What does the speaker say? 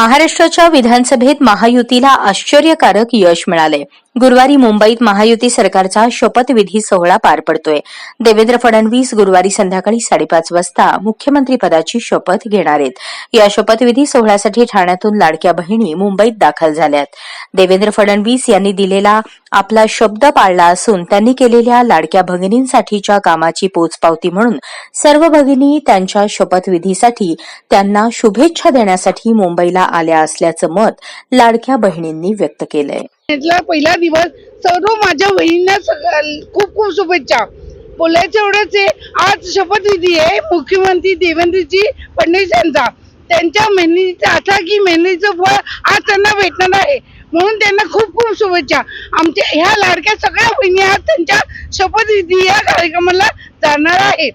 महाराष्ट्राच्या विधानसभेत महायुतीला आश्चर्यकारक यश मिळाले. गुरुवारी मुंबईत महायुती सरकारचा शपथविधी सोहळा पार पडतोय. देवेंद्र फडणवीस गुरुवारी संध्याकाळी साडेपाच वाजता मुख्यमंत्रीपदाची शपथ घेणार आहेत. या शपथविधी सोहळ्यासाठी ठाण्यातून लाडक्या बहिणी मुंबईत दाखल झाल्यात. देवेंद्र फडणवीस यांनी दिलेला आपला शब्द पाळला असून त्यांनी केलेल्या लाडक्या भगिनींसाठीच्या कामाची पोचपावती म्हणून सर्व भगिनी त्यांच्या शपथविधीसाठी त्यांना शुभेच्छा देण्यासाठी मुंबईला आल्या असल्याचं मत लाडक्या बहिणींनी व्यक्त केलंय. पहिला दिवस सर्व माझ्या बहिणींना खूप खूप शुभेच्छा. बोलायचं एवढंच आहे आज शपथविधी आहे मुख्यमंत्री देवेंद्रजी फडणवीस यांचा. त्यांच्या मेहनीचा आता की मेहनतीचं फळ आज त्यांना भेटणार आहे. म्हणून त्यांना खूप खूप शुभेच्छा. आमच्या ह्या लाडक्या सगळ्या बहिणी आज त्यांच्या शपथविधी या कार्यक्रमाला जाणार आहेत.